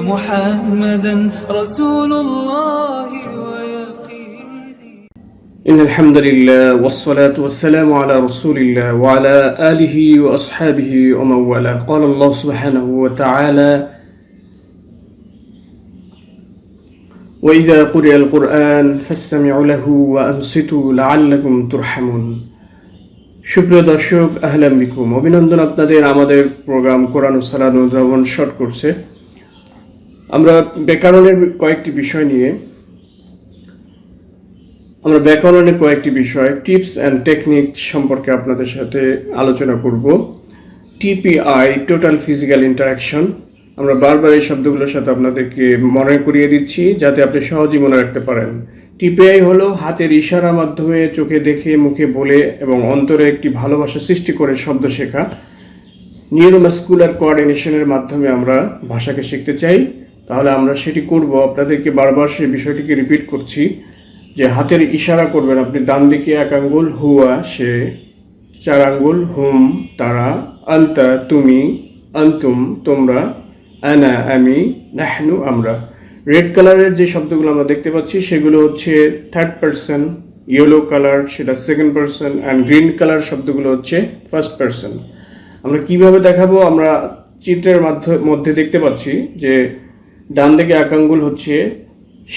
محمدا رسول الله ويقيني إن الحمد لله والصلاة والسلام على رسول الله وعلى آله وأصحابه ومن والاه قال الله سبحانه وتعالى وإذا قرئ القرآن فاستمعوا له وأنصتوا لعلكم ترحمون সুপ্রিয় দর্শক আহলাম বিকুম অভিনন্দন আপনাদের আমাদের প্রোগ্রাম কোরআন ও সালান উদ্ভাবন শর্ট করছে আমরা ব্যাকরণের কয়েকটি বিষয় নিয়ে, আমরা ব্যাকরণের কয়েকটি বিষয়, টিপস অ্যান্ড টেকনিক সম্পর্কে আপনাদের সাথে আলোচনা করব। TPI, total physical interaction. আমরা বারবার এই শব্দগুলোর সাথে আপনাদেরকে মনে করিয়ে দিচ্ছি যাতে আপনি সহজেই মনে রাখতে পারেন। টিপিআই হলো হাতের ইশারা মাধ্যমে চোখে দেখে, মুখে বলে এবং অন্তরে একটি ভালোবাসা সৃষ্টি করে শব্দ শেখা। নিউরোমাস্কুলার কোঅর্ডিনেশনের মাধ্যমে আমরা ভাষাকে শিখতে চাই। তাহলে আমরা সেটি করব। আপনাদেরকে বারবার সেই বিষয়টিকে রিপিট করছি যে হাতের ইশারা করবেন আপনি, ডান দিকে এক আঙ্গুল, হুয়া, সে, চার আঙ্গুল, হুম, তারা, আন্তা, তুমি, আন্তুম, তোমরা, আনা, আমি, নাহনু, আমরা। রেড কালারের যে শব্দগুলো আমরা দেখতে পাচ্ছি, সেগুলো হচ্ছে থার্ড পার্সন ইয়েলো কালার সেটা second person and green colour শব্দগুলো হচ্ছে ফার্স্ট পার্সন আমরা কীভাবে দেখাবো? আমরা চিত্রের মধ্যে দেখতে পাচ্ছি যে ডান দিকে এক আঙ্গুল হচ্ছে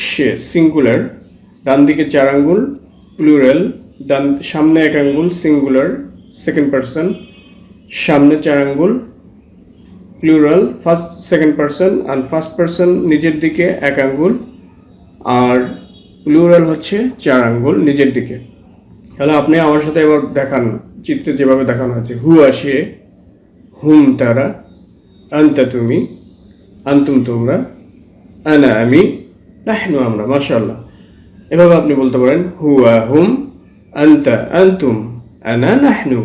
সে সিঙ্গুলার ডান দিকে চার আঙ্গুল প্লুরাল ডান, সামনে এক আঙ্গুল সিঙ্গুলার সেকেন্ড পার্সন সামনে চার আঙ্গুল প্লুরাল ফার্স্ট সেকেন্ড পার্সন আর ফার্স্ট পার্সন নিজের দিকে এক আঙ্গুল, আর প্লুরাল হচ্ছে চার আঙ্গুল নিজের দিকে। তাহলে আপনি আমার সাথে এবার দেখান, চিত্রে যেভাবে দেখানো হচ্ছে হু আসে হুম তারা, আন্তা তুমি, আন্তুম তোমরা আনা আমি, নাহনু আমরা মাশাল্লাহ এভাবে আপনি বলতে পারেন, হুয়া হুম, আন্তা আন্তুম, আনা নাহনু।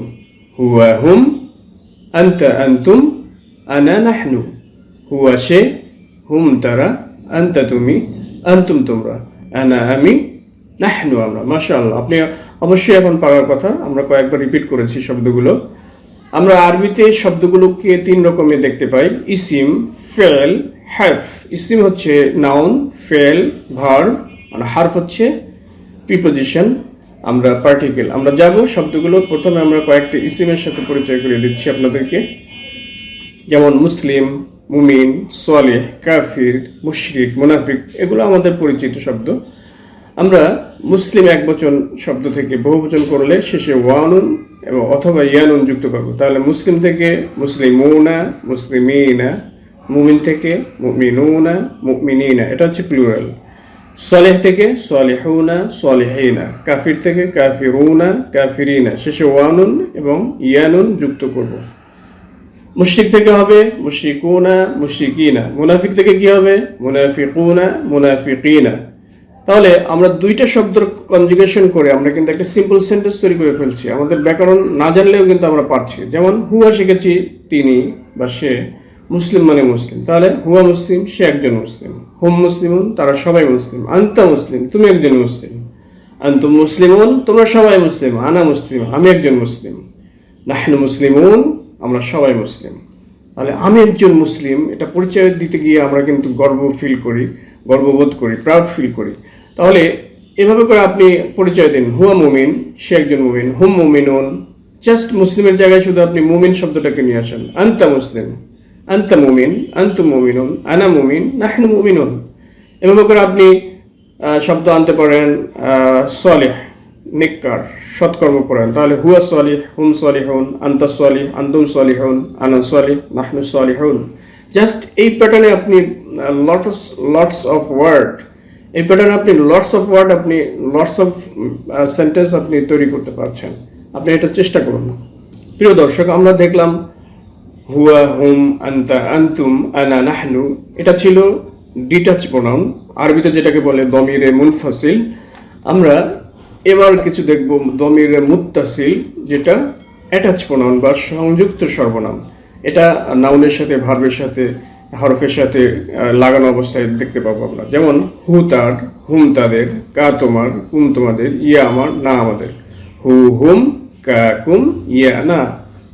হুয়া হুম, আন্তা আন্তুম, আনা নাহনু। হুয়া সে, হুম তারা, আন্তা তুমি, আন্তুম তোমরা। আনা আমি, নাহনু আমরা, মাশাআল্লাহ। আপনি অবশ্যই এখন পারার কথা, আমরা কয়েকবার রিপিট করেছি শব্দগুলো। আমরা আরবিতে শব্দগুলোকে তিন রকমে দেখতে পাই, ইসিম, ফেল হার্ফ ইসিম হচ্ছে নাউন ফেল ভার আর হার্ফ হচ্ছে প্রিপোজিশন আমরা পার্টিকেল আমরা যাব, শব্দগুলো প্রথমে আমরা কয়েকটি ইসিমের সাথে পরিচয় করে দিচ্ছি আপনাদেরকে। যেমন মুসলিম, মুমিন, সোয়ালেহ, কাফির, মুশরিক, মুনাফিক, এগুলো আমাদের পরিচিত শব্দ। আমরা মুসলিম এক বচন শব্দ থেকে বহুবচন করলে শেষে ওয়ানুন এবং অথবা ইয়ানুন যুক্ত করব। তাহলে মুসলিম থেকে মুসলিমুনা, মুসলিমিনা মুমিন থেকে মুমিনুনা, মুমিনিনা, এটা হচ্ছে প্লুরাল সলেহ থেকে সলেহুনা, সলেহিনা। কাফির থেকে কাফিরুনা, কাফিরিনা। শেষে ওয়ানুন এবং ইয়ানুন যুক্ত করব। মুশরিক থেকে হবে মুশরিকুনা, মুশরিকিনা। মুনাফিক থেকে কি হবে? মুনাফিকুনা, মুনাফিকিনা। তাহলে আমরা দুইটা শব্দের কনজুগেশন করে আমরা কিন্তু একটা সিম্পল সেন্টেন্স তৈরি করে ফেলছি। আমাদের ব্যাকরণ না জানলেও কিন্তু আমরা পারছি। যেমন, হুয়া শিখেছি তিনি বা সে। মুসলিম মানে মুসলিম। তাহলে হুয়া মুসলিম, সে একজন মুসলিম। হুম মুসলিমুন, তারা সবাই মুসলিম। আন্তা মুসলিম, তুমি একজন মুসলিম। আন্তুম মুসলিমুন, তোমরা সবাই মুসলিম। আনা মুসলিম, আমি একজন মুসলিম। নাহনু মুসলিমুন, আমরা সবাই মুসলিম। তাহলে আমি একজন মুসলিম, এটা পরিচয় দিতে গিয়ে আমরা কিন্তু গর্ব ফিল করি, গর্ববোধ করি প্রাউড ফিল করি। তাহলে এভাবে করে আপনি পরিচয় দিন। হুয়া মুমিন, সে একজন মুমিন। হুম মুমিনুন জাস্ট মুসলিমের জায়গায় শুধু আপনি মুমিন শব্দটাকে নিয়ে আসেন। আন্তা মুসলিম। আন্তা মুমিন আন্তু মুমিনুন, আনা মুমিন, নাহনু মুমিনুন। এভাবে করে আপনি শব্দ আনতে পারেন সলেহ, নিকার, সৎকর্ম করেন। তাহলে হুয়া সলিহ, হুম সলিহুন, আন্তা সলিহ, আন্তুম সলিহুন, আনা সলিহ, নাহনু সলিহুন। জাস্ট এই প্যাটার্নে আপনি লটস লটস অফ ওয়ার্ড এই প্যাটার্নে আপনি লটস অফ ওয়ার্ড আপনি লটস অফ সেন্টেন্স আপনি তৈরি করতে পারছেন। আপনি এটা চেষ্টা করুন। প্রিয় দর্শক, আমরা দেখলাম হুয়া হুম আন্তা আন্তুম আনা নাহনু। এটা ছিল ডিটাচ প্রোনাউন আরবিতে যেটাকে বলে দমিরে মুনফাসিল। আমরা এবার কিছু দেখব দমিরে মুত্তাসিল, যেটা অ্যাটাচ প্রোনাউন বা সংযুক্ত সর্বনাম। এটা নাউনের সাথে ভার্বের সাথে, হরফের সাথে লাগানো অবস্থায় দেখতে পাবো আমরা। যেমন, হু তার, হুম তাদের, কা তোমার, কুম তোমাদের, ইয়া আমার, না আমাদের। হু হুম, কা কুম, ইয়া না।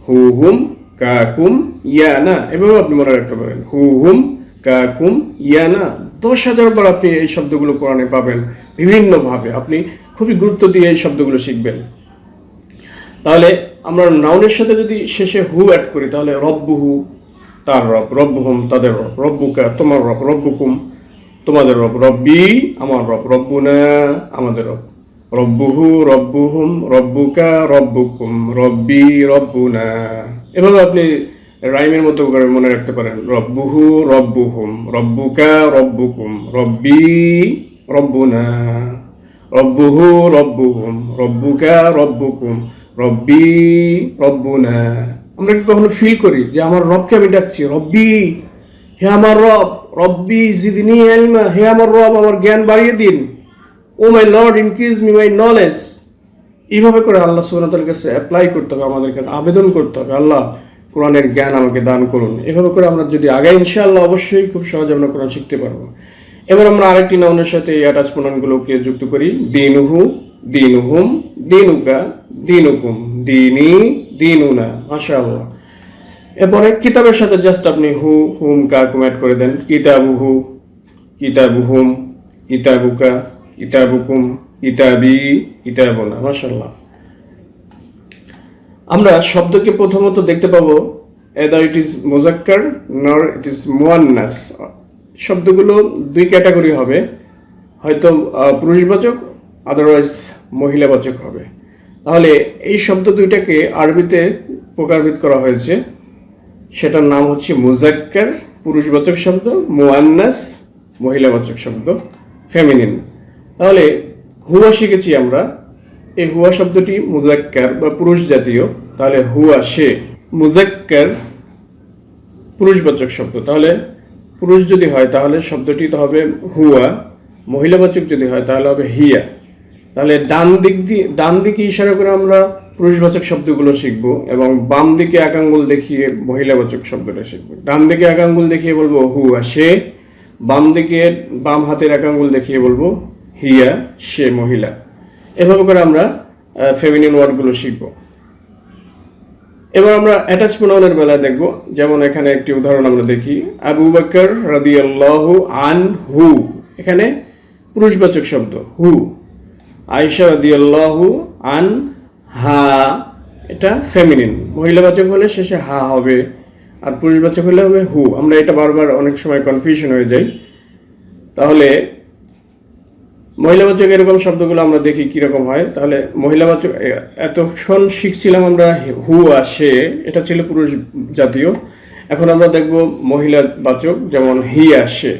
হু হুম কাকুম ইয়া না এভাবে আপনি মনে রাখতে পারেন। হু হুম কাকুম ইয়ানা। দশ হাজার বার আপনি এই শব্দগুলো কোরআনে পাবেন বিভিন্নভাবে। আপনি খুবই গুরুত্ব দিয়ে এই শব্দগুলো শিখবেন। তাহলে আমরা নাউনের সাথে যদি শেষে হু অ্যাড করি, তাহলে রব্বুহু তার রব। রব্বুহুম তাদের রব। রব্বুকা তোমার রব। রব্বুকুম তোমাদের রব। রব্বি আমার রব। রব্বুনা আমাদের রব। রব্বুহু রব্বুহুম রব্বুকা রব্বুকুম। রব্বি রব্বুনা। এভাবে আপনি রাইমের মতো করে মনে রাখতে পারেন, রব্বুহু রব্বুহুম, রব্বুকা রব্বুকুম, রব্বি রব্বুনা, রব্বুহু রব্বুহুম, রব্বুকা রব্বুকুম, রব্বি রব্বুনা। আমরা কি কখনো ফিল করি যে আমার রবকে আমি ডাকছি, রব্বি, হে আমার রব, রব্বি জিদিনি এলমা হে আমার রব, আমার জ্ঞান বাড়িয়ে দিন। ও my lord, increase me my knowledge. এইভাবে করে আল্লাহ সুবহানাহু কাছে অ্যাপ্লাই করতে হবে আমাদের কাছে, আবেদন করতে হবে। আল্লাহ কোরআনের জ্ঞান আমাকে দান করুন। এভাবে করে আমরা যদি আগাই, ইনশাআল্লাহ অবশ্যই খুব সহজে আমরা কোরআন শিখতে পারব। এবার আমরা আরেকটি নাউনের সাথে এই অ্যাটাচ প্রণয়নগুলোকে যুক্ত করি। দিনুহু, দিনুহুম, দিনুকা, দিনুকুম, দিনি, দিনুনা, মাশাআল্লাহ। এরপরে কিতাবের সাথে জাস্ট আপনি হু, হুম কাকুম অ্যাড করে দেন। কিতাবুহু, কিতাবুহুম, কিতাবুকা, কিতাবুকুম কিতাবি কিতাবুনা মাশাআল্লাহ। আমরা শব্দকে প্রথমত দেখতে পাবো, এদার ইট ইজ মোজাক্কার, নর ইট ইজ মোয়ান্নাস। শব্দগুলো দুই ক্যাটাগরি হবে, হয়তো পুরুষবাচক, আদারওয়াইজ মহিলাবাচক হবে। তাহলে এই শব্দ দুইটাকে আরবিতে প্রকারভেদ করা হয়েছে। সেটার নাম হচ্ছে মুজাক্কার, পুরুষবাচক শব্দ, মোয়ান্নাস, মহিলাবাচক শব্দ, ফেমিনিন। তাহলে হুয়া শিখেছি আমরা। এই হুয়া শব্দটি মুজাক্কার বা পুরুষ জাতীয়। তাহলে হুয়া সে। মুজাক্কার পুরুষবাচক শব্দ। তাহলে পুরুষ যদি হয়, তাহলে শব্দটি তো হবে হুয়া। মহিলাবাচক যদি হয়, তাহলে হবে হিয়া। তাহলে ডান দিক দিয়ে, ডান দিকে ইশারা করে আমরা পুরুষবাচক শব্দগুলো শিখব এবং বাম দিকে এক আঙ্গুল দেখিয়ে মহিলাবাচক শব্দটা শিখব। ডান দিকে এক আঙ্গুল দেখিয়ে বলব হুয়া সে, বাম দিকে বাম হাতের এক আঙ্গুল দেখিয়ে বলব হিয়া, সে মহিলা। এভাবে করে আমরা ফেমিনিন ওয়ার্ডগুলো শিখব। এবার আমরা অ্যাটাচ প্রোনাউনের বেলায় দেখব। যেমন এখানে একটি উদাহরণ আমরা দেখি। আবু বকর রাদিয়াল্লাহু আন হু এখানে পুরুষবাচক শব্দ, হু। আয়েশা রাদিয়াল্লাহু আন হা এটা ফেমিনিন মহিলাবাচক হলে শেষে হা হবে, আর পুরুষবাচক হলে হবে হু। আমরা এটা বারবার অনেক সময় কনফিউশন হয়ে যাই। তাহলে মহিলাবাচক এরকম শব্দগুলো আমরা দেখি কীরকম হয়। তাহলে মহিলাবাচক এতক্ষণ শিখছিলাম আমরা হু আসে, এটা ছিল পুরুষ জাতীয়। এখন আমরা দেখব মহিলাবাচক যেমন হি আসে।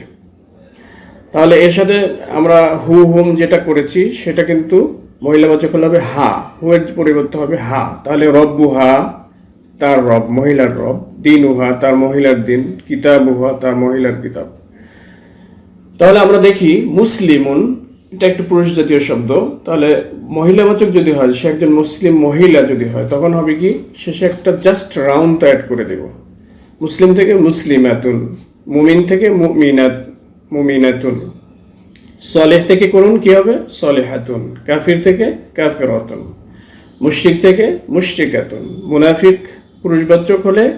তাহলে এর সাথে আমরা হু হুম যেটা করেছি, সেটা কিন্তু মহিলাবাচক হলে হবে হা। হু এর পরিবর্তে হবে হা। তাহলে রব্বু হা, তার রব, মহিলার রব। দিন উহা তার মহিলার দিন। কিতাব উহা তার মহিলার কিতাব। তাহলে আমরা দেখি মুসলিমুন এটা একটু পুরুষ জাতীয় শব্দ। তাহলে মহিলাবাচক যদি হয়, সে একজন মুসলিম মহিলা যদি হয়, তখন হবে কি? শেষে একটা জাস্ট রাউন্ড অ্যাড করে দেব। মুসলিম থেকে মুসলিম মুসলিমাতুন, মুমিন থেকে মুমিনাত, মুমিনাতুন। সলেহ থেকে করুন কি হবে? সলেহাতুন। কাফির থেকে কাফিরাতুন। মুশরিক থেকে মুশরিকাতুন। মুনাফিক পুরুষবাচক হলে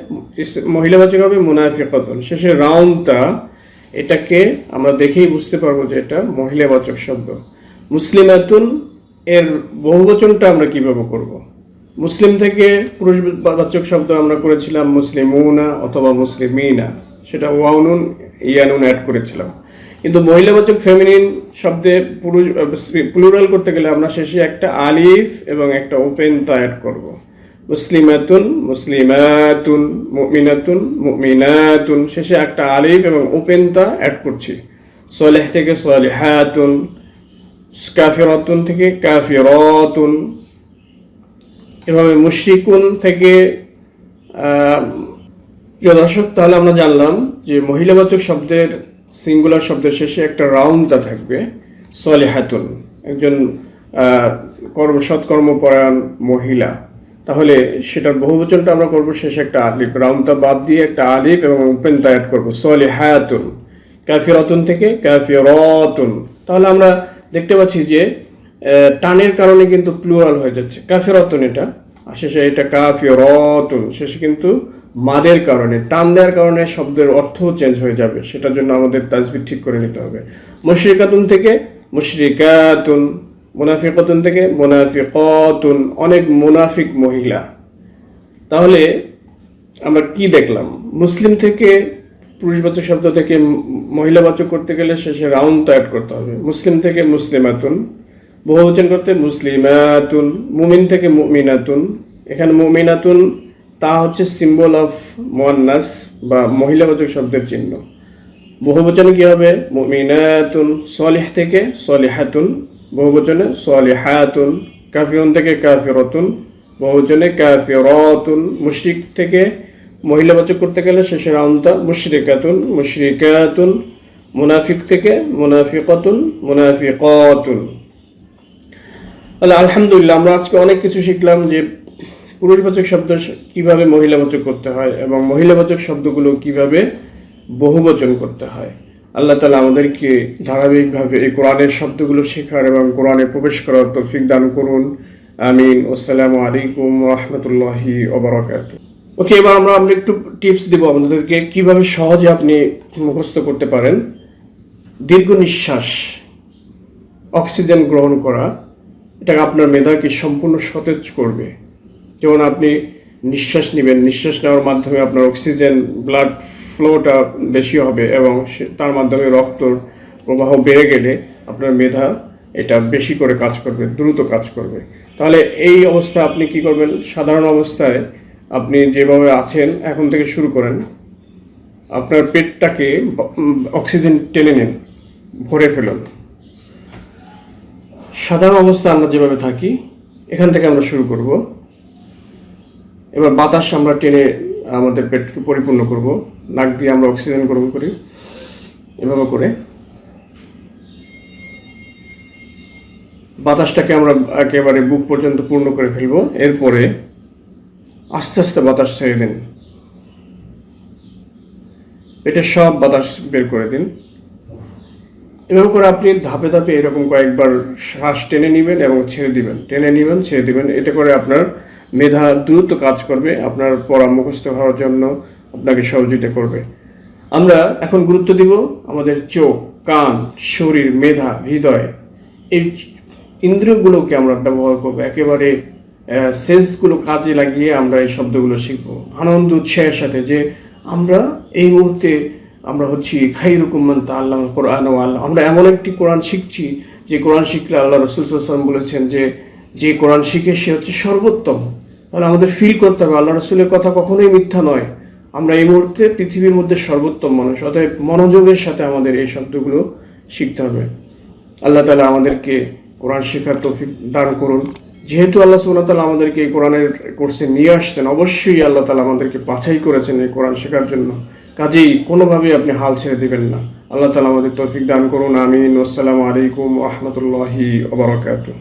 মহিলাবাচক হবে মুনাফিকাতুন। শেষে রাউন্ডটা এটাকে আমরা দেখেই বুঝতে পারব যে এটা মহিলাবাচক শব্দ। মুসলিমাতুন এর বহুবচনটা আমরা কীভাবে করব? মুসলিম থেকে পুরুষবাচক শব্দ আমরা করেছিলাম মুসলিম মুসলিমুনা অথবা মুসলিমিনা। সেটা ওয়াউনুন ইয়ানুন অ্যাড করেছিলাম। কিন্তু মহিলাবাচক ফেমিনিন শব্দে পুরুষ প্লুরাল করতে গেলে আমরা শেষে একটা আলিফ এবং একটা ওপেন তা অ্যাড করব। মুসলিমাতুন মুসলিমাতুন, মুমিনাতুন মুমিনাতুন। শেষে একটা আলিফ এবং ওপেন তা অ্যাড করছি। সলেহ থেকে সলিহাতুন, কাফিরাতুন থেকে কাফিরাতুন। এভাবে মুশরিকুন থেকে দর্শক, তাহলে আমরা জানলাম যে মহিলাবাচক শব্দের, সিঙ্গুলার শব্দের শেষে একটা রাউন্ডটা থাকবে, সলেহাতুন। একজন কর্ম, সৎকর্মপরায়ণ মহিলা। তাহলে সেটার বহুবচনটা আমরা করব, শেষে একটা আলিফ। রাউন্ডটা বাদ দিয়ে একটা আলিফ এবং ওপেনটা অ্যাড করব। সলেহাতুন, কাফিরতুন থেকে কাফিরতুন। তাহলে আমরা দেখতে পাচ্ছি যে টানের কারণে কিন্তু প্লুরাল হয়ে যাচ্ছে। কাফিরতুন এটা, আর শেষে এটা কাফি রতুন শেষে কিন্তু মাদের কারণে, টান দেওয়ার কারণে শব্দের অর্থ চেঞ্জ হয়ে যাবে। সেটার জন্য আমাদের তাজবির ঠিক করে নিতে হবে। মুশরিকাতুন থেকে মুশরিকাতুন। মুনাফিকাতুন থেকে মুনাফিকাতুন, অনেক মুনাফিক মহিলা। তাহলে আমরা কি দেখলাম? মুসলিম থেকে পুরুষবাচক শব্দ থেকে মহিলাবাচক করতে গেলে শেষে রাউন্ড অ্যাড করতে হবে। মুসলিম থেকে মুসলিমাতুন বহুবচন করতে মুসলিমাতুন, মুমিন থেকে মুমিনাতুন। এখানে মুমিনাতুন, তা হচ্ছে সিম্বল অফ মোয়ান্নাস বা মহিলাবাচক শব্দের চিহ্ন। বহুবচনে কি হবে? মুমিনাতুন, সলিহ থেকে সলিহাতুন। বহুবচনে সলিহাতুন, কাফিরুন থেকে কাফিরতুন, বহুবচনে কাফিরতুন, মুশরিক থেকে মহিলা মহিলাবাচক করতে গেলে শেষের রাউন্ডটা মুশরিকাতুন মুশরিকাতুন, মুনাফিক থেকে মুনাফিকাতুন মুনাফিকাতুন। তাহলে আলহামদুলিল্লাহ আমরা আজকে অনেক কিছু শিখলাম যে পুরুষবাচক শব্দ কীভাবে মহিলাবাচক করতে হয় এবং মহিলাবাচক শব্দগুলো কীভাবে বহুবচন করতে হয়। আল্লাহ তালা আমাদেরকে ধারাবাহিকভাবে এই কোরআনের শব্দগুলো শেখার এবং কোরআনে প্রবেশ করার তৌফিক দান করুন। আমিন। আসসালামু আলাইকুম রহমতুল্লাহি ওবরাকাত ওকে, এবার আমরা আমরা একটু টিপস দেবো আপনাদেরকে। কীভাবে সহজে আপনি মুখস্থ করতে পারেন? দীর্ঘ নিঃশ্বাস, অক্সিজেন গ্রহণ করা, এটা আপনার মেধাকে সম্পূর্ণ সতেজ করবে। যেমন আপনি নিঃশ্বাস নেবেন। নিঃশ্বাস নেওয়ার মাধ্যমে আপনার অক্সিজেন, ব্লাড ফ্লোটা বেশি হবে এবং তার মাধ্যমে রক্তর প্রবাহ বেড়ে গেলে আপনার মেধা এটা বেশি করে কাজ করবে, দ্রুত কাজ করবে। তাহলে এই অবস্থায় আপনি কি করবেন? সাধারণ অবস্থায় আপনি যেভাবে আছেন, এখন থেকে শুরু করেন। আপনার পেটটাকে অক্সিজেন টেনে নিন, ভরে ফেলুন। সাধারণ অবস্থা আমরা যেভাবে থাকি, এখান থেকে আমরা শুরু করব। এবার বাতাস আমরা টেনে আমাদের পেটকে পরিপূর্ণ করব। নাক দিয়ে আমরা অক্সিজেন গ্রহণ করি। এভাবে করে বাতাসটাকে আমরা একেবারে বুক পর্যন্ত পূর্ণ করে ফেলব। এরপরে আস্তে আস্তে বাতাস ছেড়ে দিন। এটা সব বাতাস বের করে দিন। এভাবে করে আপনি ধাপে ধাপে এরকম কয়েকবার শ্বাস টেনে নেবেন এবং ছেড়ে দিবেন। টেনে নেবেন, ছেড়ে দিবেন। এতে করে আপনার মেধা দ্রুত কাজ করবে। আপনার পড়া মুখস্থ হওয়ার জন্য আপনাকে সহযোগিতা করবে। আমরা এখন গুরুত্ব দিব আমাদের চোখ, কান, শরীর, মেধা, হৃদয়, এই ইন্দ্রিয়গুলোকে আমরা ব্যবহার করব। একেবারে সেন্সগুলো কাজে লাগিয়ে আমরা এই শব্দগুলো শিখব। আনন্দ, উৎসাহের সাথে যে আমরা এই মুহূর্তে আমরা হচ্ছি খাইরুকুম্মান তা আল্লাহ কোরআন ও আল্লাহ। আমরা এমন একটি কোরআন শিখছি যে কোরআন শিখলে আল্লাহ রসুল সাল্লাম বলেছেন যে যে কোরআন শিখে সে হচ্ছে সর্বোত্তম। তাহলে আমাদের ফিল করতে হবে, আল্লাহ রসুলের কথা কখনোই মিথ্যা নয়। আমরা এই মুহূর্তে পৃথিবীর মধ্যে সর্বোত্তম মানুষ, অতএব মনোযোগের সাথে আমাদের এই শব্দগুলো শিখতে হবে। আল্লাহ তালা আমাদেরকে কোরআন শেখার তৌফিক দান করুন। যেহেতু আল্লাহ সুবহানাহু ওয়া তাআলা আমাদেরকে এই কোরআনের কোর্সে নিয়ে আসছেন, অবশ্যই আল্লাহ তালা আমাদেরকে বাছাই করেছেন এই কোরআন শেখার জন্য। কাজেই কোনোভাবেই আপনি হাল ছেড়ে দেবেন না। আল্লাহ তালা আমাদের তৌফিক দান করুন, আমিন। আসসালামু আলাইকুম রহমতুল্লাহি ওবরাকাতুহ